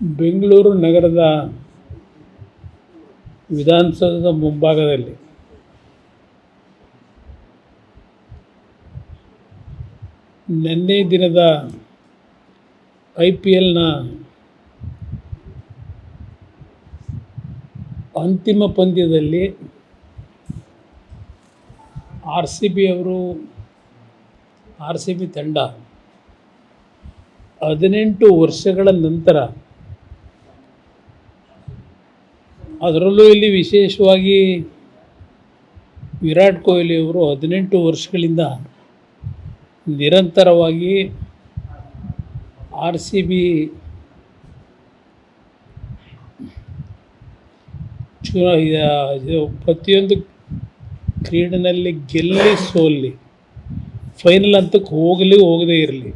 ಬೆಂಗಳೂರು ನಗರದ ವಿಧಾನಸೌಧದ ಮುಂಭಾಗದಲ್ಲಿ ನಿನ್ನೆ ದಿನದ ಐ ಪಿ ಎಲ್ನ ಅಂತಿಮ ಪಂದ್ಯದಲ್ಲಿ ಆರ್ ಸಿ ಬಿ ಅವರು, ಆರ್ ಸಿ ಬಿ ತಂಡ ಹದಿನೆಂಟು ವರ್ಷಗಳ ನಂತರ ಅದರಲ್ಲೂ ಇಲ್ಲಿ ವಿಶೇಷವಾಗಿ ವಿರಾಟ್ ಕೊಹ್ಲಿ ಅವರು ಹದಿನೆಂಟು ವರ್ಷಗಳಿಂದ ನಿರಂತರವಾಗಿ ಆರ್ ಸಿ ಬಿ ಪ್ರತಿಯೊಂದು ಕ್ರೀಡೆಯಲ್ಲಿ ಗೆಲ್ಲಿ ಸೋಲ್ಲಿ ಫೈನಲ್ ಹಂತಕ್ಕೆ ಹೋಗಲಿ ಹೋಗದೇ ಇರಲಿ.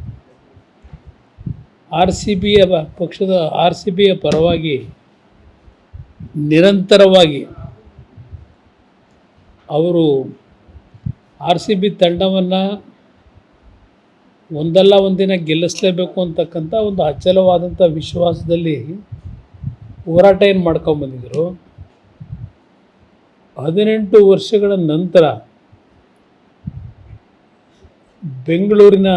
ಆರ್ ಸಿ ಬಿಯ ಪಕ್ಷದ ಆರ್ ಸಿ ಬಿಯ ಪರವಾಗಿ ನಿರಂತರವಾಗಿ ಅವರು ಆರ್ ಸಿ ಬಿ ತಂಡವನ್ನು ಒಂದಲ್ಲ ಒಂದಿನ ಗೆಲ್ಲಿಸಲೇಬೇಕು ಅಂತಕ್ಕಂಥ ಒಂದು ಅಚಲವಾದಂಥ ವಿಶ್ವಾಸದಲ್ಲಿ ಹೋರಾಟ ಏನು ಮಾಡ್ಕೊಂಬಂದಿದ್ದರು ಹದಿನೆಂಟು ವರ್ಷಗಳ ನಂತರ ಬೆಂಗಳೂರಿನ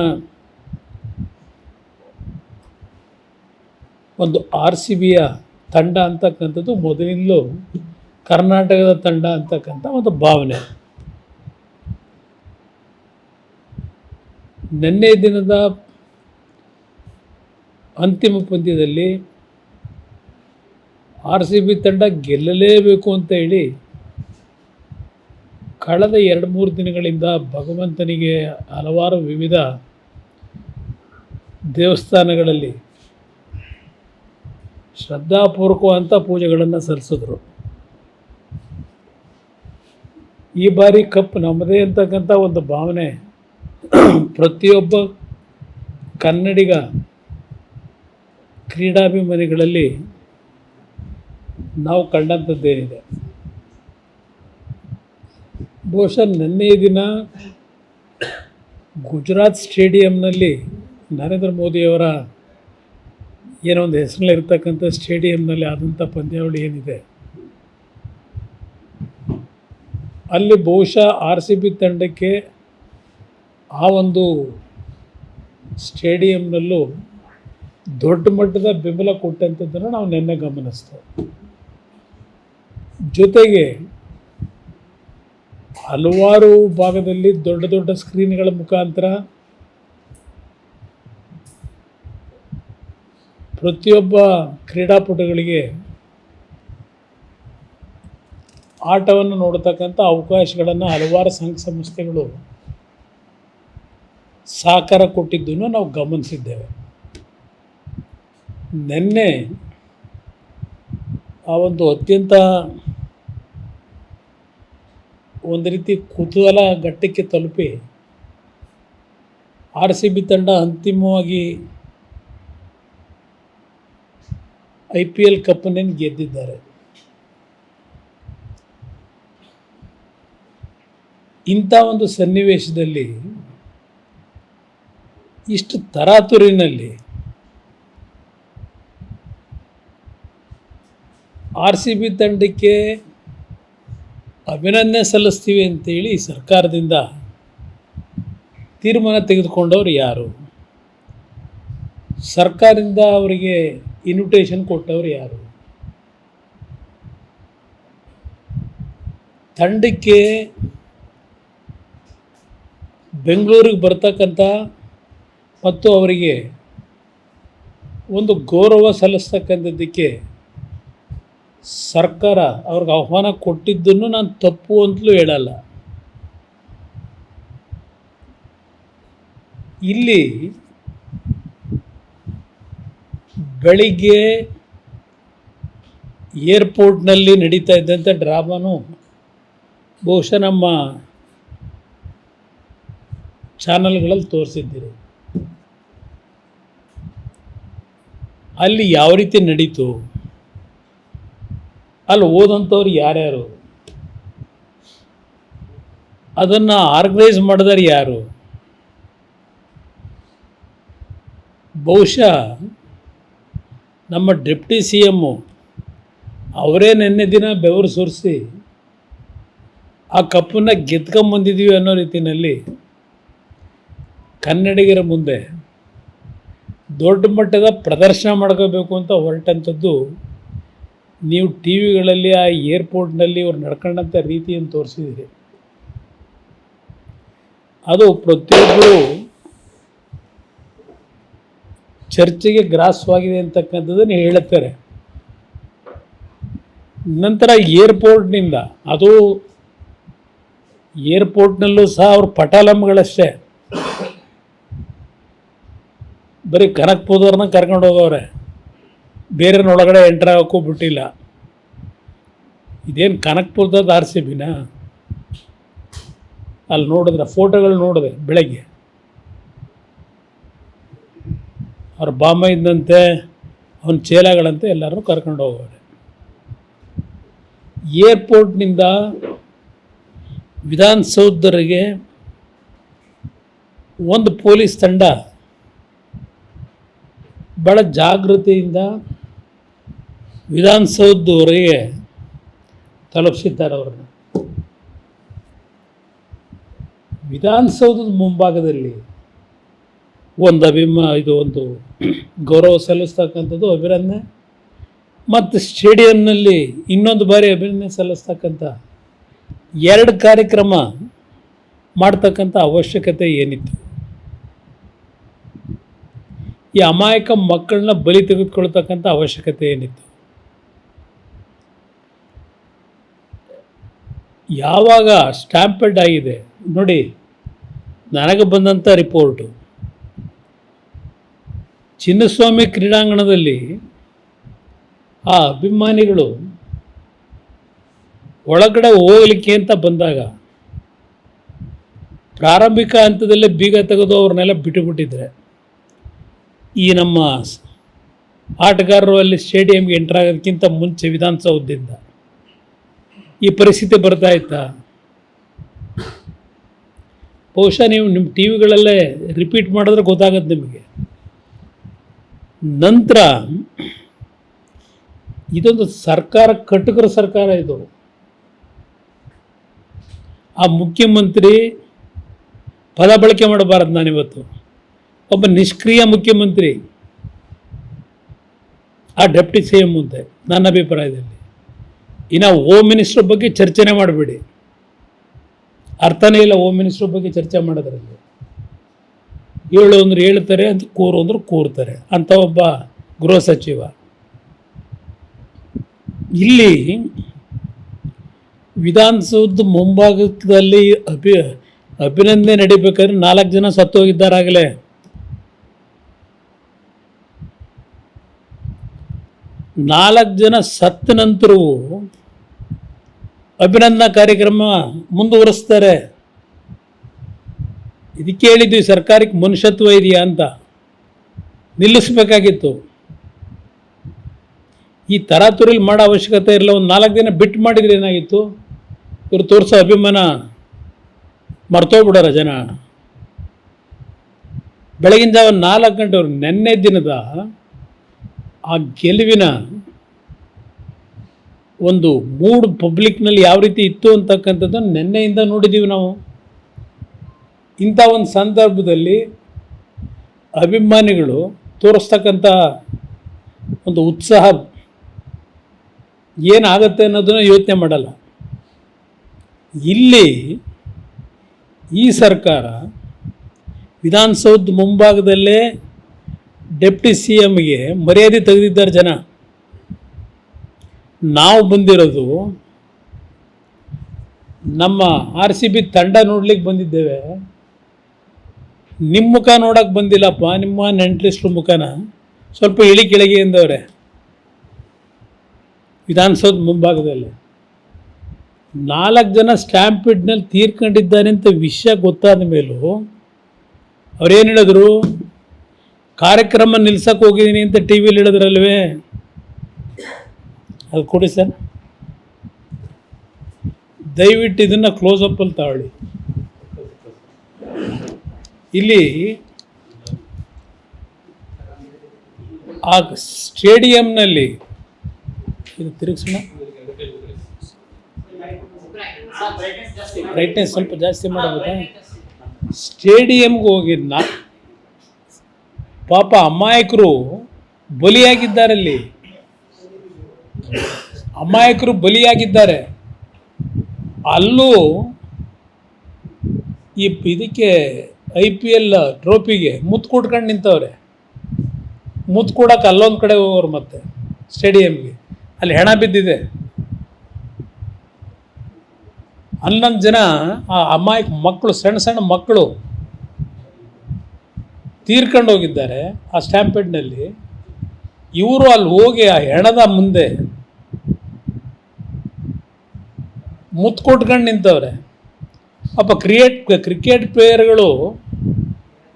ಒಂದು ಆರ್ ಸಿ ಬಿಯ ತಂಡ ಅಂತಕ್ಕಂಥದ್ದು ಮೊದಲಿಂದಲೂ ಕರ್ನಾಟಕದ ತಂಡ ಅಂತಕ್ಕಂಥ ಒಂದು ಭಾವನೆ. ನಿನ್ನೆ ದಿನದ ಅಂತಿಮ ಪಂದ್ಯದಲ್ಲಿ ಆರ್ ಸಿ ಬಿ ತಂಡ ಗೆಲ್ಲಲೇಬೇಕು ಅಂತ ಹೇಳಿ ಕಳೆದ ಎರಡು ಮೂರು ದಿನಗಳಿಂದ ಭಗವಂತನಿಗೆ ಹಲವಾರು ವಿವಿಧ ದೇವಸ್ಥಾನಗಳಲ್ಲಿ ಶ್ರದ್ಧಾಪೂರ್ವಕವಂತ ಪೂಜೆಗಳನ್ನು ಸಲ್ಲಿಸಿದ್ರು. ಈ ಬಾರಿ ಕಪ್ ನಮ್ಮದೇ ಅಂತಕ್ಕಂಥ ಒಂದು ಭಾವನೆ, ಪ್ರತಿಯೊಬ್ಬ ಕನ್ನಡಿಗ ಕ್ರೀಡಾಭಿಮಾನಿಗಳಲ್ಲಿ ನಾವು ಕಂಡಂಥದ್ದೇನಿದೆ. ಬಹುಶಃ ನಿನ್ನೆಯ ದಿನ ಗುಜರಾತ್ ಸ್ಟೇಡಿಯಂನಲ್ಲಿ ನರೇಂದ್ರ ಮೋದಿಯವರ ಏನೋ ಒಂದು ಹೆಸರಲ್ಲಿರ್ತಕ್ಕಂಥ ಸ್ಟೇಡಿಯಂನಲ್ಲಿ ಆದಂಥ ಪಂದ್ಯಾವಳಿ ಏನಿದೆ? ಅಲ್ಲಿ ಬಹುಶಃ ಆರ್ ಸಿ ಬಿ ತಂಡಕ್ಕೆ ಆ ಒಂದು ಸ್ಟೇಡಿಯಂನಲ್ಲೂ ದೊಡ್ಡ ಮಟ್ಟದ ಬೆಂಬಲ ಕೊಟ್ಟಂಥದ್ದನ್ನು ನಾವು ನಿನ್ನೆ ಗಮನಿಸ್ತೇವೆ ಜೊತೆಗೆ ಹಲವಾರು ಭಾಗದಲ್ಲಿ ದೊಡ್ಡ ದೊಡ್ಡ ಸ್ಕ್ರೀನ್ಗಳ ಮುಖಾಂತರ ಪ್ರತಿಯೊಬ್ಬ ಕ್ರೀಡಾಪಟುಗಳಿಗೆ ಆಟವನ್ನು ನೋಡತಕ್ಕಂಥ ಅವಕಾಶಗಳನ್ನು ಹಲವಾರು ಸಂಘ ಸಂಸ್ಥೆಗಳು ಸಹಕಾರ ಕೊಟ್ಟಿದ್ದನ್ನು ನಾವು ಗಮನಿಸಿದ್ದೇವೆ. ನಿನ್ನೆ ಆ ಒಂದು ಅತ್ಯಂತ ಒಂದು ರೀತಿ ಕುತೂಹಲ ಘಟ್ಟಕ್ಕೆ ತಲುಪಿ ಆರ್ ಸಿ ಬಿ ತಂಡ ಅಂತಿಮವಾಗಿ ಐ ಪಿ ಎಲ್ ಕಪ್ಪನ್ನೇನು ಗೆದ್ದಿದ್ದಾರೆ? ಇಂಥ ಒಂದು ಸನ್ನಿವೇಶದಲ್ಲಿ ಇಷ್ಟು ತರಾತುರಿನಲ್ಲಿ ಆರ್ ಸಿ ಬಿ ತಂಡಕ್ಕೆ ಅಭಿನಂದನೆ ಸಲ್ಲಿಸ್ತೀವಿ ಅಂತೇಳಿ ಸರ್ಕಾರದಿಂದ ತೀರ್ಮಾನ ತೆಗೆದುಕೊಂಡವರು ಯಾರು? ಸರ್ಕಾರದಿಂದ ಅವರಿಗೆ ಇನ್ವಿಟೇಷನ್ ಕೊಟ್ಟವರು ಯಾರು? ತಂಡಕ್ಕೆ ಬೆಂಗಳೂರಿಗೆ ಬರ್ತಕ್ಕಂಥ ಮತ್ತು ಅವರಿಗೆ ಒಂದು ಗೌರವ ಸಲ್ಲಿಸ್ತಕ್ಕಂಥದ್ದಕ್ಕೆ ಸರ್ಕಾರ ಅವ್ರಿಗೆ ಆಹ್ವಾನ ಕೊಟ್ಟಿದ್ದನ್ನು ನಾನು ತಪ್ಪು ಅಂತಲೂ ಹೇಳಲ್ಲ. ಇಲ್ಲಿ ಬೆಳಿಗ್ಗೆ ಏರ್ಪೋರ್ಟ್ನಲ್ಲಿ ನಡೀತಾ ಇದ್ದಂಥ ಡ್ರಾಮಾನು ಬಹುಶಃ ನಮ್ಮ ಚಾನಲ್ಗಳಲ್ಲಿ ತೋರಿಸಿದ್ದೀರಿ. ಅಲ್ಲಿ ಯಾವ ರೀತಿ ನಡೀತು? ಅಲ್ಲಿ ಓದಂಥವ್ರು ಯಾರ್ಯಾರು? ಅದನ್ನು ಆರ್ಗನೈಸ್ ಮಾಡಿದವ್ರು ಯಾರು? ಬಹುಶಃ ನಮ್ಮ ಡೆಪ್ಟಿ ಸಿ ಎಮ್ಮು ಅವರೇ ನಿನ್ನೆ ದಿನ ಬೆವರು ಸುರಿಸಿ ಆ ಕಪ್ಪನ್ನು ಗೆದ್ಕೊಂಬಂದಿದ್ದೀವಿ ಅನ್ನೋ ರೀತಿಯಲ್ಲಿ ಕನ್ನಡಿಗರ ಮುಂದೆ ದೊಡ್ಡ ಮಟ್ಟದ ಪ್ರದರ್ಶನ ಮಾಡ್ಕೋಬೇಕು ಅಂತ ಹೊರಟಂಥದ್ದು ನೀವು ಟಿ ವಿಗಳಲ್ಲಿ ಆ ಏರ್ಪೋರ್ಟ್ನಲ್ಲಿ ಅವ್ರು ನಡ್ಕೊಂಡಂಥ ರೀತಿಯನ್ನು ತೋರಿಸಿದ್ದೀರಿ. ಅದು ಪ್ರತಿಯೊಬ್ಬರು ಚರ್ಚೆಗೆ ಗ್ರಾಸವಾಗಿದೆ ಅಂತಕ್ಕಂಥದ್ದನ್ನು ಹೇಳುತ್ತಾರೆ. ನಂತರ ಏರ್ಪೋರ್ಟ್ನಿಂದ, ಅದು ಏರ್ಪೋರ್ಟ್ನಲ್ಲೂ ಸಹ ಅವ್ರ ಪಟಾಲಮ್ಗಳಷ್ಟೇ ಬರೀ ಕನಕ್ಪುರದವ್ರನ್ನ ಕರ್ಕೊಂಡು ಹೋಗವ್ರೆ. ಎಂಟ್ರ್ ಆಗೋಕ್ಕೂ ಬಿಟ್ಟಿಲ್ಲ. ಇದೇನು ಕನಕ್ಪುರದ ಆರ್ ಸಿ ಬಿನ? ಅಲ್ಲಿ ನೋಡಿದ್ರೆ ಫೋಟೋಗಳು ನೋಡಿದೆ ಬೆಳಗ್ಗೆ. ಅವ್ರ ಬಾಂಬ ಇದ್ದಂತೆ, ಅವನ ಚೇಲಾಗಳಂತೆ ಎಲ್ಲರನ್ನೂ ಕರ್ಕೊಂಡು ಹೋಗೋರೆ. ಏರ್ಪೋರ್ಟ್ನಿಂದ ವಿಧಾನಸೌಧರಿಗೆ ಒಂದು ಪೊಲೀಸ್ ತಂಡ ಭಾಳ ಜಾಗೃತಿಯಿಂದ ವಿಧಾನಸೌಧವರೆಗೆ ತಲುಪಿಸಿದ್ದಾರೆ ಅವ್ರನ್ನ. ವಿಧಾನಸೌಧದ ಮುಂಭಾಗದಲ್ಲಿ ಒಂದು ಅಭಿಮ, ಇದು ಒಂದು ಗೌರವ ಸಲ್ಲಿಸ್ತಕ್ಕಂಥದ್ದು ಅಭಿನಂದನೆ. ಮತ್ತು ಸ್ಟೇಡಿಯಂನಲ್ಲಿ ಇನ್ನೊಂದು ಬಾರಿ ಅಭಿನಂದನೆ ಸಲ್ಲಿಸ್ತಕ್ಕಂಥ ಎರಡು ಕಾರ್ಯಕ್ರಮ ಮಾಡ್ತಕ್ಕಂಥ ಅವಶ್ಯಕತೆ ಏನಿತ್ತು? ಈ ಅಮಾಯಕ ಮಕ್ಕಳನ್ನ ಬಲಿ ತೆಗೆದುಕೊಳ್ತಕ್ಕಂಥ ಅವಶ್ಯಕತೆ ಏನಿತ್ತು? ಯಾವಾಗ ಸ್ಟ್ಯಾಂಪೆಡ್ ಆಗಿದೆ? ನೋಡಿ, ನನಗೆ ಬಂದಂಥ ರಿಪೋರ್ಟು. ಚಿನ್ನಸ್ವಾಮಿ ಕ್ರೀಡಾಂಗಣದಲ್ಲಿ ಆ ಅಭಿಮಾನಿಗಳು ಒಳಗಡೆ ಹೋಗಲಿಕ್ಕೆ ಅಂತ ಬಂದಾಗ ಪ್ರಾರಂಭಿಕ ಹಂತದಲ್ಲೇ ಬೀಗ ತೆಗೆದು ಅವ್ರನ್ನೆಲ್ಲ ಬಿಟ್ಟುಬಿಟ್ಟಿದ್ರೆ ಈ ನಮ್ಮ ಆಟಗಾರರು ಅಲ್ಲಿ ಸ್ಟೇಡಿಯಂಗೆ ಎಂಟರ್ ಆಗೋದಕ್ಕಿಂತ ಮುಂಚೆ ವಿಧಾನಸೌಧದಿಂದ ಈ ಪರಿಸ್ಥಿತಿ ಬರ್ತಾ ಇತ್ತಾ? ಬಹುಶಃ ನೀವು ನಿಮ್ಮ ಟಿ ವಿಗಳಲ್ಲೇ ರಿಪೀಟ್ ಮಾಡಿದ್ರೆ ಗೊತ್ತಾಗತ್ತೆ ನಿಮಗೆ. ನಂತರ ಇದೊಂದು ಸರ್ಕಾರ, ಕಟುಕರ ಸರ್ಕಾರ ಇದು. ಆ ಮುಖ್ಯಮಂತ್ರಿ ಪದ ಬಳಕೆ ಮಾಡಬಾರದು ನಾನಿವತ್ತು. ಒಬ್ಬ ನಿಷ್ಕ್ರಿಯ ಮುಖ್ಯಮಂತ್ರಿ, ಆ ಡೆಪ್ಟಿ ಸಿ ಎಂ ಮುಂದೆ, ನನ್ನ ಅಭಿಪ್ರಾಯದಲ್ಲಿ. ಇನ್ನು ಹೋಮ್ ಮಿನಿಸ್ಟ್ರ್ ಬಗ್ಗೆ ಚರ್ಚೆನೇ ಮಾಡಬೇಡಿ. ಅರ್ಥನೇ ಇಲ್ಲ ಹೋಮ್ ಮಿನಿಸ್ಟ್ರ್ ಬಗ್ಗೆ ಚರ್ಚೆ ಮಾಡೋದ್ರಲ್ಲಿ. ಏಳು ಅಂದ್ರೆ ಹೇಳ್ತಾರೆ ಅಂತ ಕೂರು ಅಂದ್ರೆ ಕೂರ್ತಾರೆ. ಅಂತ ಒಬ್ಬ ಗೃಹ ಸಚಿವ. ಇಲ್ಲಿ ವಿಧಾನಸೌಧ ಮುಂಭಾಗದಲ್ಲಿ ಅಭಿ, ಅಭಿನಂದನೆ ನಡಿಬೇಕಾದ್ರೆ ನಾಲ್ಕು ಜನ ಸತ್ತು ಹೋಗಿದ್ದಾರಾಗಲೇ ನಾಲ್ಕು ಜನ ಸತ್ತ ನಂತರವೂ ಅಭಿನಂದನಾ ಕಾರ್ಯಕ್ರಮ ಮುಂದುವರಿಸ್ತಾರೆ. ಇದಕ್ಕೆ ಹೇಳಿದ್ವಿ ಸರ್ಕಾರಕ್ಕೆ ಮನುಷ್ಯತ್ವ ಇದೆಯಾ ಅಂತ ನಿಲ್ಲಿಸಬೇಕಾಗಿತ್ತು. ಈ ತರಾತುರಿಲಿ ಮಾಡೋ ಅವಶ್ಯಕತೆ ಇರಲ್ಲ, ಒಂದು ನಾಲ್ಕು ದಿನ ಬಿಟ್ಟು ಮಾಡಿದ್ರೆ ಏನಾಗಿತ್ತು? ಇವರು ತೋರಿಸೋ ಅಭಿಮಾನ ಮರ್ತೋಗ್ಬಿಡೋರ ಜನ. ಬೆಳಗಿನ ಜಾವ ನಾಲ್ಕು ಗಂಟೆವ್ರು ನೆನ್ನೆ ದಿನದ ಆ ಗೆಲುವಿನ ಒಂದು ಮೂಡ್ ಪಬ್ಲಿಕ್ನಲ್ಲಿ ಯಾವ ರೀತಿ ಇತ್ತು ಅಂತಕ್ಕಂಥದ್ದನ್ನು ನಿನ್ನೆಯಿಂದ ನೋಡಿದ್ದೀವಿ ನಾವು. ಇಂಥ ಒಂದು ಸಂದರ್ಭದಲ್ಲಿ ಅಭಿಮಾನಿಗಳು ತೋರಿಸ್ತಕ್ಕಂಥ ಒಂದು ಉತ್ಸಾಹ ಏನಾಗುತ್ತೆ ಅನ್ನೋದನ್ನು ಯೋಚನೆ ಮಾಡಲ್ಲ. ಇಲ್ಲಿ ಈ ಸರ್ಕಾರ ವಿಧಾನಸೌಧ ಮುಂಭಾಗದಲ್ಲೇ ಡೆಪ್ಟಿ ಸಿ ಎಮ್ಗೆ ಮರ್ಯಾದೆ ತೆಗೆದಿದ್ದಾರೆ ಜನ. ನಾವು ಬಂದಿರೋದು ನಮ್ಮ ಆರ್ ಸಿ ಬಿ ತಂಡ ನೋಡ್ಲಿಕ್ಕೆ ಬಂದಿದ್ದೇವೆ. ನಿಮ್ಮ ಮುಖ ನೋಡಕ್ಕೆ ಬಂದಿಲ್ಲಪ್ಪ, ನಿಮ್ಮ ನೆಂಟ್ರಿಸ್ಟ್ರ ಮುಖನ ಸ್ವಲ್ಪ ಇಳಿ ಕೆಳಗೆ ಎಂದವ್ರೆ. ವಿಧಾನಸೌಧ ಮುಂಭಾಗದಲ್ಲಿ. ನಾಲ್ಕು ಜನ ಸ್ಟ್ಯಾಂಪಿಡ್ನಲ್ಲಿ ತೀರ್ಕೊಂಡಿದ್ದಾರೆ ಅಂತ ವಿಷಯ ಗೊತ್ತಾದ ಮೇಲೂ ಅವ್ರೇನು ಹೇಳಿದ್ರು? ಕಾರ್ಯಕ್ರಮ ನಿಲ್ಸಕ್ಕೆ ಹೋಗಿದ್ದೀನಿ ಅಂತ ಟಿ ವಿಲಿ ಹೇಳಿದ್ರಲ್ವೇ? ಅದು ಕೊಡಿ ಸರ್. ದಯವಿಟ್ಟು ಇದನ್ನು ಕ್ಲೋಸಪ್ಪಲ್ಲಿ ತಗೊಳ್ಳಿ ಇಲ್ಲಿ ಆ ಸ್ಟೇಡಿಯಂನಲ್ಲಿ ಇದು ತಿರುಗಿಸೋಣ. ಬ್ರೈಟ್ನೆಸ್ ಸ್ವಲ್ಪ ಜಾಸ್ತಿ ಮಾಡಬೇಕಾ? ಸ್ಟೇಡಿಯಂಗೆ ಹೋಗಿದ್ನ. ಪಾಪ ಅಮಾಯಕರು ಬಲಿಯಾಗಿದ್ದಾರಲ್ಲಿ ಅಮಾಯಕರು ಬಲಿಯಾಗಿದ್ದಾರೆ. ಅಲ್ಲೂ ಈ ಇದಕ್ಕೆ ಐ ಪಿ ಎಲ್ ಟ್ರೋಫಿಗೆ ಮುತ್ತು ಕೊಟ್ಕೊಂಡು ನಿಂತವ್ರೆ. ಮುತ್ತು ಕೊಡೋಕೆ ಅಲ್ಲೊಂದು ಕಡೆ ಹೋಗೋರು ಮತ್ತೆ, ಸ್ಟೇಡಿಯಂಗೆ. ಅಲ್ಲಿ ಹೆಣ ಬಿದ್ದಿದೆ. ಹನ್ನೊಂದು ಜನ ಆ ಅಮಾಯಕ ಮಕ್ಕಳು ಸಣ್ಣ ಸಣ್ಣ ಮಕ್ಕಳು ತೀರ್ಕೊಂಡು ಹೋಗಿದ್ದಾರೆ ಆ ಸ್ಟ್ಯಾಂಪೇಡ್ನಲ್ಲಿ. ಇವರು ಅಲ್ಲಿ ಹೋಗಿ ಆ ಹೆಣದ ಮುಂದೆ ಮುತ್ತು ಕೊಟ್ಕೊಂಡು ನಿಂತವ್ರೆ. ಪಾಪ ಕ್ರಿಯೇಟ್, ಕ್ರಿಕೆಟ್ ಪ್ಲೇಯರ್ಗಳು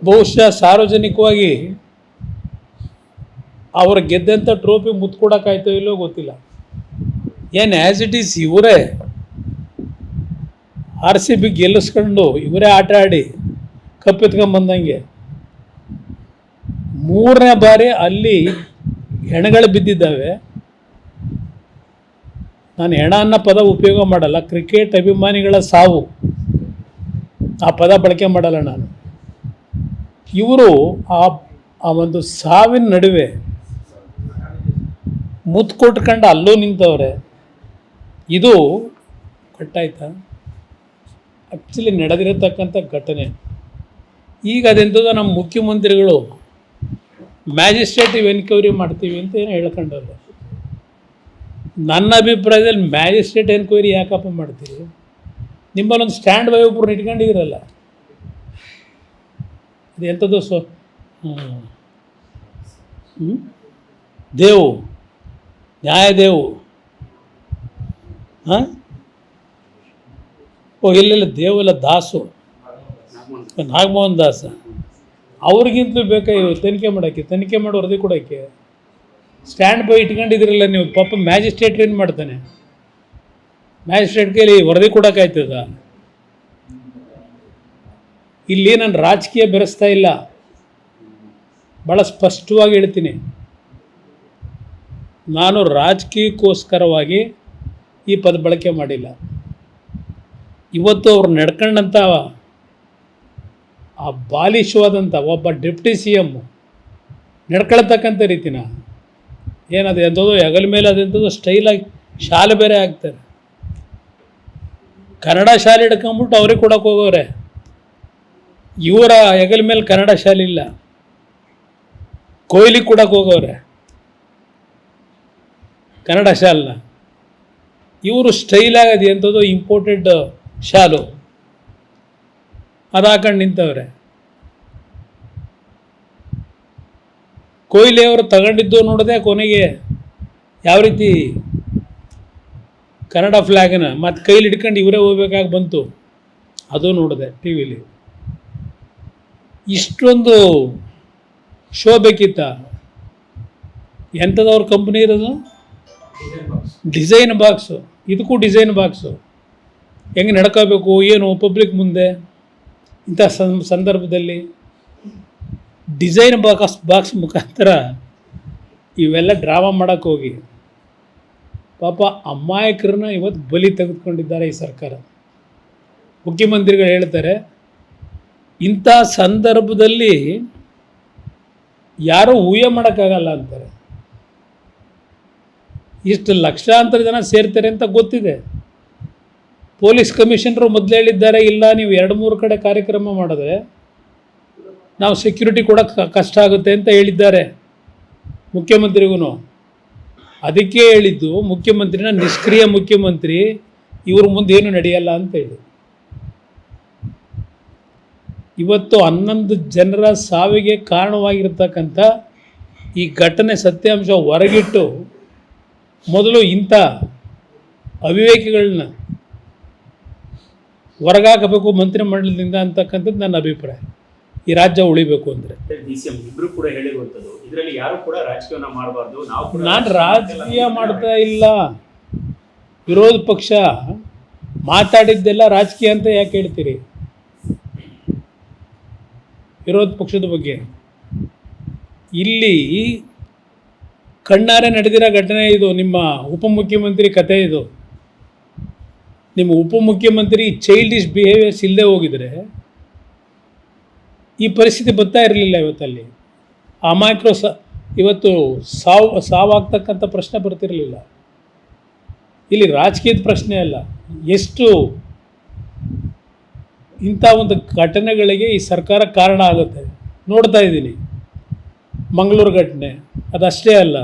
ಬಹುಶಃ ಸಾರ್ವಜನಿಕವಾಗಿ ಅವರು ಗೆದ್ದಂಥ ಟ್ರೋಫಿ ಮುತ್ತು ಕೊಡೋಕ್ಕಾಯ್ತೋ ಇಲ್ಲೋ ಗೊತ್ತಿಲ್ಲ. ಏನು ಆ್ಯಸ್ ಇಟ್ ಈಸ್ ಇವರೇ ಆರ್ ಸಿ ಬಿ ಗೆಲ್ಲಿಸ್ಕೊಂಡು ಇವರೇ ಆಟ ಆಡಿ ಕಪ್ಪೆತ್ಕೊಂಬಂದಂಗೆ ಮೂರನೇ ಬಾರಿ ಅಲ್ಲಿ ಹೆಣಗಳು ಬಿದ್ದಿದ್ದಾವೆ. ನಾನು ಹೆಣ ಅನ್ನೋ ಪದ ಉಪಯೋಗ ಮಾಡಲ್ಲ, ಕ್ರಿಕೆಟ್ ಅಭಿಮಾನಿಗಳ ಸಾವು. ಆ ಪದ ಬಳಕೆ ಮಾಡಲ್ಲ ನಾನು. ಇವರು ಆ ಆ ಒಂದು ಸಾವಿನ ನಡುವೆ ಮುತ್ ಕೊಟ್ಕೊಂಡು ಅಲ್ಲೂ ನಿಂತವ್ರೆ. ಇದು ಕಟ್ಟಾಯ್ತಾ? ಆ್ಯಕ್ಚುಲಿ ನಡೆದಿರತಕ್ಕಂಥ ಘಟನೆ. ಈಗ ಅದೆಂಥದ್ದು ನಮ್ಮ ಮುಖ್ಯಮಂತ್ರಿಗಳು ಮ್ಯಾಜಿಸ್ಟ್ರೇಟಿವ್ ಎನ್ಕ್ವೈರಿ ಮಾಡ್ತೀವಿ ಅಂತ ಏನು ಹೇಳ್ಕೊಂಡಲ್ಲ ನನ್ನ ಅಭಿಪ್ರಾಯದಲ್ಲಿ ಮ್ಯಾಜಿಸ್ಟ್ರೇಟ್ ಎನ್ಕ್ವೈರಿ ಯಾಕಪ್ಪ ಮಾಡ್ತೀರಿ? ನಿಮ್ಮಲ್ಲೊಂದು ಸ್ಟ್ಯಾಂಡ್ ಬೈ ಒಬ್ಬರು ಇಟ್ಕೊಂಡಿದ್ದೀರಲ್ಲ. ಅದು ಎಂಥದ್ದು ಸೊ? ದೇವು. ನ್ಯಾಯದೇವು. ಹಾಂ? ಓ ಇಲ್ಲೆಲ್ಲ ದೇವಲ್ಲ ದಾಸು. ನಾಗಮೋಹನ್ ದಾಸ. ಅವ್ರಿಗಿಂತಲೂ ಬೇಕಾ ತನಿಖೆ ಮಾಡೋಕ್ಕೆ? ತನಿಖೆ ಮಾಡಿ ವರದಿ ಕೊಡೋಕ್ಕೆ? ಸ್ಟ್ಯಾಂಡ್ ಬೈ ಇಟ್ಕೊಂಡಿದ್ದೀರಲ್ಲ ನೀವು, ಪಾಪ ಮ್ಯಾಜಿಸ್ಟ್ರೇಟ್ ಏನು ಮಾಡ್ತಾನೆ? ಮ್ಯಾಜಿಸ್ಟ್ರೇಟ್ ಕೇಳಿ ವರದಿ ಕೊಡೋಕ್ಕಾಯ್ತದ ಇಲ್ಲಿ ನಾನು ರಾಜಕೀಯ ಬೆರೆಸ್ತಾ ಇಲ್ಲ. ಭಾಳ ಸ್ಪಷ್ಟವಾಗಿ ಹೇಳ್ತೀನಿ. ನಾನು ರಾಜಕೀಯಕ್ಕೋಸ್ಕರವಾಗಿ ಈ ಪದ ಬಳಕೆ ಮಾಡಿಲ್ಲ. ಇವತ್ತು ಅವ್ರು ನಡ್ಕೊಂಡಂಥ ಆ ಬಾಲಿಶವಾದಂಥ ಒಬ್ಬ ಡೆಪ್ಟಿ ಸಿ ಎಮ್ಮು ನಡ್ಕೊಳ್ತಕ್ಕಂಥ ರೀತಿನ. ಏನದು ಎಂಥದ್ದು ಹೆಗಲ ಮೇಲೆ ಅದೆಂಥದ್ದು ಸ್ಟೈಲಾಗಿ ಶಾಲೆ ಬೇರೆ ಹಾಕ್ತಾರೆ ಕನ್ನಡ ಶಾಲೆ ಹಿಡ್ಕೊಂಬಿಟ್ಟು ಅವ್ರಿಗೆ ಕೊಡೋಕೆ ಹೋಗೋರೆ ಇವರ ಹೆಗಲ ಮೇಲೆ ಕನ್ನಡ ಶಾಲೆ ಇಲ್ಲ. ಕೊಹ್ಲಿ ಕೊಡೋಕೆ ಹೋಗೋರೆ ಕನ್ನಡ ಶಾಲೆನ ಇವರು ಸ್ಟೈಲ್ ಅದು ಎಂಥದ್ದು ಇಂಪೋರ್ಟೆಡ್ ಶಾಲು. ಅದು ಹಾಕೊಂಡು ನಿಂತವ್ರೆ. ಕೊಹ್ಲಿ ಅವರು ತಗೊಂಡಿದ್ದು ನೋಡಿದೆ ಕೊನೆಗೆ ಯಾವ ರೀತಿ ಕನ್ನಡ ಫ್ಲ್ಯಾಗನ್ನ ಮತ್ತು ಕೈಲಿ ಹಿಡ್ಕೊಂಡು ಇವರೇ ಹೋಗ್ಬೇಕಾಗಿ ಬಂತು. ಅದು ನೋಡಿದೆ ಟಿ ವಿಲಿ. ಇಷ್ಟೊಂದು ಶೋ ಬೇಕಿತ್ತ? ಎಂಥದವ್ರ ಕಂಪ್ನಿ ಇರೋದು? Design box. ಇದಕ್ಕೂ ಡಿಸೈನ್ ಬಾಕ್ಸು. ಹೆಂಗೆ ನಡ್ಕೋಬೇಕು, ಏನು ಪಬ್ಲಿಕ್ ಮುಂದೆ? ಇಂಥ ಸಂದರ್ಭದಲ್ಲಿ ಡಿಸೈನ್ ಬಾಕ್ಸ್ ಬಾಕ್ಸ್ ಮುಖಾಂತರ ಇವೆಲ್ಲ ಡ್ರಾಮಾ ಮಾಡೋಕ್ಕೆ ಹೋಗಿ. ಪಾಪ ಅಮಾಯಕರನ್ನ ಇವತ್ತು ಬಲಿ ತೆಗೆದುಕೊಂಡಿದ್ದಾರೆ ಈ ಸರ್ಕಾರ. ಮುಖ್ಯಮಂತ್ರಿಗಳು ಹೇಳ್ತಾರೆ, ಇಂಥ ಸಂದರ್ಭದಲ್ಲಿ ಯಾರೂ ಊಹೆ ಮಾಡೋಕ್ಕಾಗಲ್ಲ ಅಂತಾರೆ. ಇಷ್ಟು ಲಕ್ಷಾಂತರ ಜನ ಸೇರ್ತಾರೆ ಅಂತ ಗೊತ್ತಿದೆ. ಪೊಲೀಸ್ ಕಮಿಷನರು ಮೊದಲು ಹೇಳಿದ್ದಾರೆ, ಇಲ್ಲ, ನೀವು ಎರಡು ಮೂರು ಕಡೆ ಕಾರ್ಯಕ್ರಮ ಮಾಡಿದ್ರೆ ನಾವು ಸೆಕ್ಯೂರಿಟಿ ಕೊಡೋಕ್ಕೆ ಕಷ್ಟ ಆಗುತ್ತೆ ಅಂತ ಹೇಳಿದ್ದಾರೆ ಮುಖ್ಯಮಂತ್ರಿಗೂ ಅದಕ್ಕೆ ಹೇಳಿದ್ದು ಮುಖ್ಯಮಂತ್ರಿನ ನಿಷ್ಕ್ರಿಯ ಮುಖ್ಯಮಂತ್ರಿ, ಇವ್ರ ಮುಂದೆ ಏನು ನಡೆಯಲ್ಲ ಅಂತ ಹೇಳಿ. ಇವತ್ತು ಹನ್ನೊಂದು ಜನರ ಸಾವಿಗೆ ಕಾರಣವಾಗಿರ್ತಕ್ಕಂಥ ಈ ಘಟನೆ ಸತ್ಯಾಂಶ ಹೊರಗಿಟ್ಟು ಮೊದಲು ಇಂಥ ಅವಿವೇಕಿಗಳನ್ನ ಹೊರಗಾಕಬೇಕು ಮಂತ್ರಿಮಂಡಲದಿಂದ ಅಂತಕ್ಕಂಥದ್ದು ನನ್ನ ಅಭಿಪ್ರಾಯ. ಈ ರಾಜ್ಯ ಉಳಿಬೇಕು ಅಂದರೆ. ಕೂಡ ಇದರಲ್ಲಿ ಯಾರು ಕೂಡ ರಾಜಕೀಯವನ್ನ ಮಾಡಬಾರ್ದು ನಾವು ನಾನು ರಾಜಕೀಯ ಮಾಡ್ತಾ ಇಲ್ಲ. ವಿರೋಧ ಪಕ್ಷ ಮಾತಾಡಿದ್ದೆಲ್ಲ ರಾಜಕೀಯ ಅಂತ ಯಾಕೆ ಹೇಳ್ತೀರಿ? ವಿರೋಧ ಪಕ್ಷದ ಬಗ್ಗೆ. ಇಲ್ಲಿ ಕಣ್ಣಾರೆ ನಡೆದಿರೋ ಘಟನೆ ಇದು ನಿಮ್ಮ ಉಪಮುಖ್ಯಮಂತ್ರಿ ಕತೆ ಇದು. ನಿಮ್ಮ ಉಪಮುಖ್ಯಮಂತ್ರಿ ಚೈಲ್ಡಿಶ್ ಬಿಹೇವಿಯರ್ಸ್ ಇಲ್ಲದೆ ಹೋಗಿದ್ರೆ ಈ ಪರಿಸ್ಥಿತಿ ಬರ್ತಾ ಇರಲಿಲ್ಲ ಇವತ್ತಲ್ಲಿ. ಅಮಾಯಕರು ಸ ಇವತ್ತು ಸಾವು, ಸಾವಾಗ್ತಕ್ಕಂಥ ಪ್ರಶ್ನೆ ಬರ್ತಿರಲಿಲ್ಲ. ಇಲ್ಲಿ ರಾಜಕೀಯದ ಪ್ರಶ್ನೆ ಅಲ್ಲ. ಎಷ್ಟು ಇಂಥ ಒಂದು ಘಟನೆಗಳಿಗೆ ಈ ಸರ್ಕಾರ ಕಾರಣ ಆಗುತ್ತೆ. ನೋಡ್ತಾ ಇದ್ದೀನಿ. ಮಂಗಳೂರು ಘಟನೆ, ಅದಷ್ಟೇ ಅಲ್ಲ.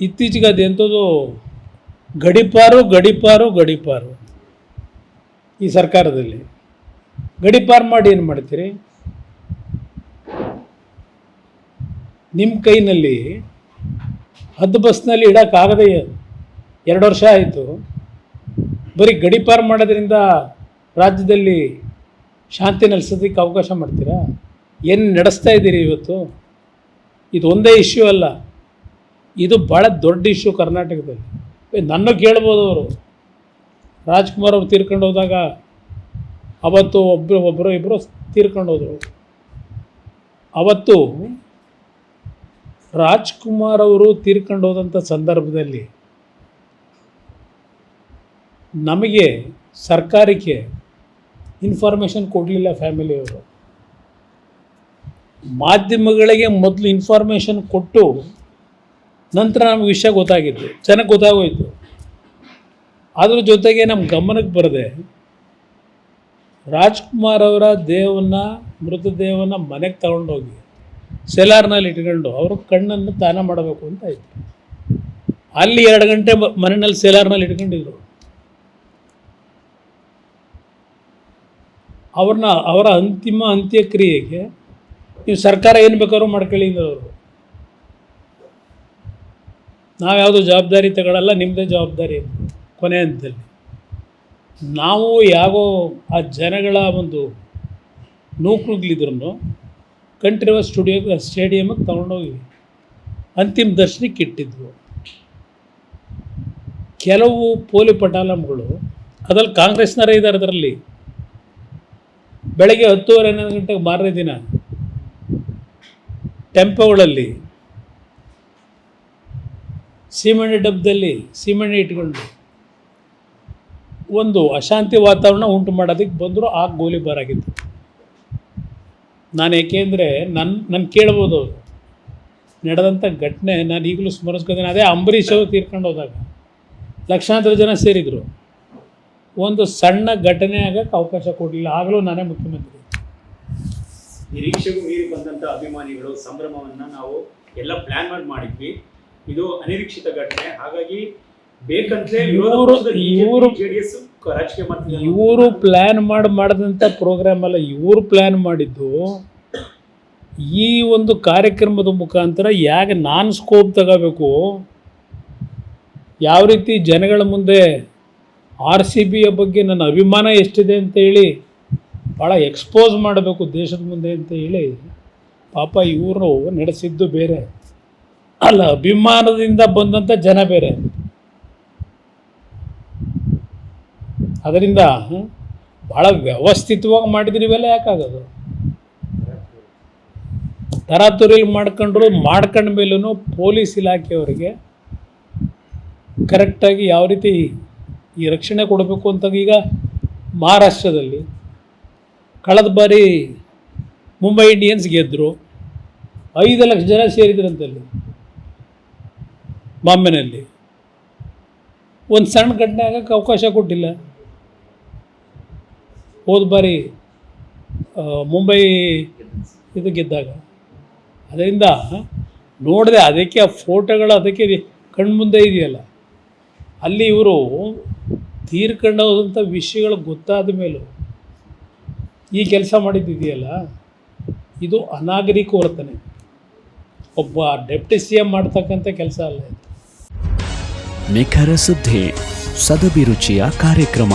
ಇತ್ತೀಚೆಗೆ ಅದೆಂಥದ್ದು ಗಡಿಪಾರು ಗಡಿಪಾರು ಗಡಿಪಾರು. ಈ ಸರ್ಕಾರದಲ್ಲಿ ಗಡಿಪಾರು ಮಾಡಿ ಏನು ಮಾಡ್ತೀರಿ? ನಿಮ್ಮ ಕೈನಲ್ಲಿ ಹದ್ದು ಬಸ್ನಲ್ಲಿ ಇಡೋಕ್ಕಾಗದೇ ಎರಡು ವರ್ಷ ಆಯಿತು. ಬರೀ ಗಡಿಪಾರು ಮಾಡೋದ್ರಿಂದ ರಾಜ್ಯದಲ್ಲಿ ಶಾಂತಿ ನೆಲೆಸೋದಕ್ಕೆ ಅವಕಾಶ ಮಾಡ್ತೀರಾ? ಏನು ನಡೆಸ್ತಾ ಇದ್ದೀರಿ ಇವತ್ತು? ಇದು ಒಂದೇ ಇಶ್ಯೂ ಅಲ್ಲ. ಇದು ಭಾಳ ದೊಡ್ಡ ಇಶ್ಯೂ ಕರ್ನಾಟಕದಲ್ಲಿ. ನನ್ನ ಕೇಳ್ಬೋದು ಅವರು. ರಾಜ್ಕುಮಾರ್ ಅವ್ರು ತೀರ್ಕೊಂಡು ಹೋದಾಗ ಅವತ್ತು ಒಬ್ಬರು ಒಬ್ಬರು ಇಬ್ಬರು ತೀರ್ಕೊಂಡು ಹೋದರು. ಅವತ್ತು ರಾಜ್ಕುಮಾರ್ ಅವರು ತೀರ್ಕೊಂಡು ಹೋದಂಥ ಸಂದರ್ಭದಲ್ಲಿ ನಮಗೆ ಸರ್ಕಾರಕ್ಕೆ ಇನ್ಫಾರ್ಮೇಷನ್ ಕೊಡಲಿಲ್ಲ ಫ್ಯಾಮಿಲಿಯವರು ಮಾಧ್ಯಮಗಳಿಗೆ ಮೊದಲು ಇನ್ಫಾರ್ಮೇಷನ್ ಕೊಟ್ಟು ನಂತರ ನಮಗೆ ವಿಷಯ ಗೊತ್ತಾಗಿತ್ತು ಚೆನ್ನಾಗಿ ಗೊತ್ತಾಗೋಯಿತು. ಅದ್ರ ಜೊತೆಗೆ ನಮ್ಮ ಗಮನಕ್ಕೆ ಬರದೆ ರಾಜ್ಕುಮಾರ್ ಅವರ ದೇಹವನ್ನು, ಮೃತದೇಹವನ್ನು ಮನೆಗೆ ತಗೊಂಡೋಗಿ ಸೆಲಾರ್ನಲ್ಲಿ ಇಟ್ಕೊಂಡು ಅವರು ಕಣ್ಣನ್ನು ದಾನ ಮಾಡಬೇಕು ಅಂತ ಆಯಿತು ಅಲ್ಲಿ ಎರಡು ಗಂಟೆ ಮನೆಯಲ್ಲಿ ಸೆಲಾರ್ನಲ್ಲಿ ಇಟ್ಕೊಂಡಿದ್ರು. ಅವ್ರನ್ನ, ಅವರ ಅಂತಿಮ ಅಂತ್ಯಕ್ರಿಯೆಗೆ ನೀವು ಸರ್ಕಾರ ಏನು ಬೇಕಾದ್ರೂ ಮಾಡ್ಕೊಳ್ಳಿ ಅವರು. ನಾವ್ಯಾವುದು ಜವಾಬ್ದಾರಿ ತಗೊಳ್ಳಲ್ಲ ನಿಮ್ಮದೇ ಜವಾಬ್ದಾರಿ ಕೊನೆ ಹಂತದಲ್ಲಿ. ನಾವು ಯಾಗೋ ಆ ಜನಗಳ ಒಂದು ನೂಕುಗ್ಲಿದ್ರು ಕಂಠೀರವ ಸ್ಟುಡಿಯೋ ಸ್ಟೇಡಿಯಮ್ಗೆ ತೊಗೊಂಡೋಗಿ ಅಂತಿಮ ದರ್ಶನಕ್ಕೆ ಇಟ್ಟಿದ್ವು. ಕೆಲವು ಪೋಲಿ ಪಟಾಲಂಗಳು, ಅದ್ರಲ್ಲಿ ಕಾಂಗ್ರೆಸ್ನವರೇ ಇದ್ದಾರೆ ಅದರಲ್ಲಿ. ಬೆಳಗ್ಗೆ ಹತ್ತುವರೆ, ಹನ್ನೊಂದು ಗಂಟೆಗೆ ಮಾರನೇ ದಿನ. ಟೆಂಪೋಗಳಲ್ಲಿ, ಸೀಮೆಣ್ಣೆ ಡಬ್ಬದಲ್ಲಿ ಸೀಮೆಣ್ಣೆ ಇಟ್ಕೊಂಡು. ಒಂದು ಅಶಾಂತಿ ವಾತಾವರಣ ಉಂಟು ಮಾಡೋದಕ್ಕೆ ಬಂದರೂ, ಆ ಗೋಲಿಬಾರ್ ಆಗಿತ್ತು. ನಾನು ಏಕೆಂದರೆ ನನ್ನ ನಾನು ಕೇಳ್ಬೋದು ಅವ್ರು. ನಡೆದಂಥ ಘಟನೆ ನಾನು ಈಗಲೂ ಸ್ಮರಿಸ್ಕೊತೀನಿ. ಅದೇ ಅಂಬರೀಷ್ ಅವರು ತೀರ್ಕೊಂಡು ಹೋದಾಗ ಲಕ್ಷಾಂತರ ಜನ ಸೇರಿದರು. ಒಂದು ಸಣ್ಣ ಘಟನೆ ಆಗಕ್ಕೆ ಅವಕಾಶ ಕೊಡಲಿಲ್ಲ. ಆಗಲೂ ನಾನೇ ಮುಖ್ಯಮಂತ್ರಿ. ನಿರೀಕ್ಷೆಗೂ ಮೀರಿ ಬಂದಂಥ ಅಭಿಮಾನಿಗಳು ಸಂಭ್ರಮವನ್ನು ನಾವು ಎಲ್ಲ ಪ್ಲ್ಯಾನ್ ಮಾಡಿ ಮಾಡಿದ್ವಿ. ಇದು ಅನಿರೀಕ್ಷಿತ ಘಟನೆ. ಹಾಗಾಗಿ ಬೇಕಂತಲೇ ಇವರು ಜೆ ಡಿ ಮಾಡ್ತಿದ್ದಾರೆ ಇವರು ಪ್ಲ್ಯಾನ್ ಮಾಡಿ ಮಾಡಿದಂಥ ಪ್ರೋಗ್ರಾಮ್ ಅಲ್ಲ, ಇವರು ಪ್ಲ್ಯಾನ್ ಮಾಡಿದ್ದು ಈ ಒಂದು ಕಾರ್ಯಕ್ರಮದ ಮುಖಾಂತರ ಯಾಕೆ ನಾನು ಸ್ಕೋಪ್ ತಗೋಬೇಕು. ಯಾವ ರೀತಿ ಜನಗಳ ಮುಂದೆ ಆರ್ ಸಿ ಬಿಯ ಬಗ್ಗೆ ನನ್ನ ಅಭಿಮಾನ ಎಷ್ಟಿದೆ ಅಂತ ಹೇಳಿ ಭಾಳ ಎಕ್ಸ್ಪೋಸ್ ಮಾಡಬೇಕು ದೇಶದ ಮುಂದೆ ಅಂತ ಹೇಳಿ ಪಾಪ ಇವರು ನಡೆಸಿದ್ದು ಬೇರೆ. ಅಲ್ಲ, ಅಭಿಮಾನದಿಂದ ಬಂದಂಥ ಜನ ಬೇರೆ. ಅದರಿಂದ ಭಾಳ ವ್ಯವಸ್ಥಿತವಾಗಿ ಮಾಡಿದ್ರೆ ಇವೆಲ್ಲ ಯಾಕಾಗೋದು? ತರಾತುರಿಲಿ ಮಾಡ್ಕೊಂಡ್ರು ಮಾಡ್ಕೊಂಡ ಮೇಲೂ ಪೊಲೀಸ್ ಇಲಾಖೆಯವರಿಗೆ ಕರೆಕ್ಟಾಗಿ ಯಾವ ರೀತಿ ಈ ರಕ್ಷಣೆ ಕೊಡಬೇಕು ಅಂತ ಈಗ ಮಹಾರಾಷ್ಟ್ರದಲ್ಲಿ ಕಳೆದ ಬಾರಿ ಮುಂಬೈ ಇಂಡಿಯನ್ಸ್ ಗೆದ್ದರು ಐದು ಲಕ್ಷ ಜನ ಸೇರಿದ್ರಂತಲ್ಲಿ ಬಾಂಬೆನಲ್ಲಿ. ಒಂದು ಸಣ್ಣ ಘಟನೆ ಆಗೋಕ್ಕೆ ಅವಕಾಶ ಕೊಟ್ಟಿಲ್ಲ. ಹೋದ ಬಾರಿ ಮುಂಬೈ ಇದು ಗೆದ್ದಾಗ. ಅದರಿಂದ ನೋಡಿದೆ ಅದಕ್ಕೆ ಆ ಫೋಟೋಗಳು ಅದಕ್ಕೆ ಕಣ್ಮುಂದೆ ಇದೆಯಲ್ಲ. ಅಲ್ಲಿ ಇವರು ತೀರ್ಕೊಂಡೋದಂಥ ವಿಷಯಗಳು ಗೊತ್ತಾದ ಮೇಲೂ ಈ ಕೆಲಸ ಮಾಡಿದ್ದಿದೆಯಲ್ಲ, ಇದು ಅನಾಗರಿಕ ವರ್ತನೆ. ಒಬ್ಬ ಡೆಪ್ಟಿ ಸಿ ಎಂ ಮಾಡ್ತಕ್ಕಂಥ ಕೆಲಸ ಅಲ್ಲ ನಿಖರ ಸುದ್ದಿ, ಸದಭಿರುಚಿಯ ಕಾರ್ಯಕ್ರಮ.